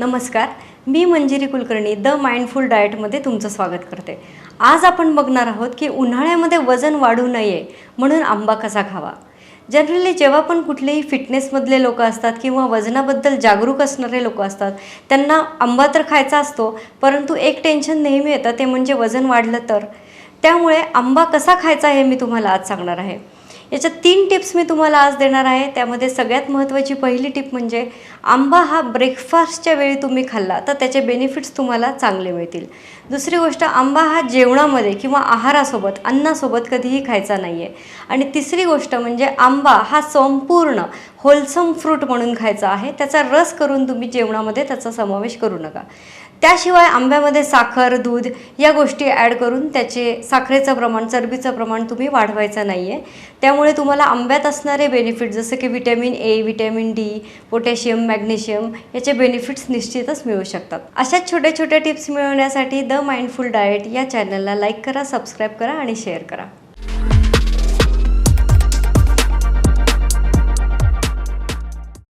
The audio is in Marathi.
नमस्कार. मी मंजिरी कुलकर्णी द माइंडफुल डाएटमध्ये तुमचं स्वागत करते. आज आपण बघणार आहोत की उन्हाळ्यामध्ये वजन वाढू नये म्हणून आंबा कसा खावा? जनरली जेव्हा पण कुठलेही फिटनेसमधले लोक असतात किंवा वजनाबद्दल जागरूक असणारे लोक असतात त्यांना आंबा तर खायचा असतो परंतु एक टेन्शन नेहमी येतं ते म्हणजे वजन वाढलं तर. त्यामुळे आंबा कसा खायचा हे मी तुम्हाला आज सांगणार आहे. याच्या तीन टिप्स मी तुम्हाला आज देणार आहे. त्यामध्ये सगळ्यात महत्त्वाची पहिली टिप म्हणजे आंबा हा ब्रेकफास्टच्या वेळी तुम्ही खाल्ला तर त्याचे बेनिफिट्स तुम्हाला चांगले मिळतील. दुसरी गोष्ट आंबा हा जेवणामध्ये किंवा आहारासोबत अन्नासोबत कधीही खायचा नाही आहे आणि तिसरी गोष्ट म्हणजे आंबा हा संपूर्ण होलसम फ्रूट म्हणून खायचा आहे. त्याचा रस करून तुम्ही जेवणामध्ये त्याचा समावेश करू नका. त्याशिवाय आंब्यामध्ये साखर दूध या गोष्टी ॲड करून त्याचे साखरेचं प्रमाण चरबीचं प्रमाण तुम्ही वाढवायचं नाही आहे त्यामुळे तुम्हाला आंब्यात असणारे बेनिफिट जसं की vitamin A vitamin D potassium magnesium याचे बेनिफिट्स निश्चितच मिळू शकतात. अशाच छोट्या छोट्या टिप्स मिळवण्यासाठी द माइंडफुल डाएट या चॅनलला लाईक करा सबस्क्राईब करा आणि शेअर करा.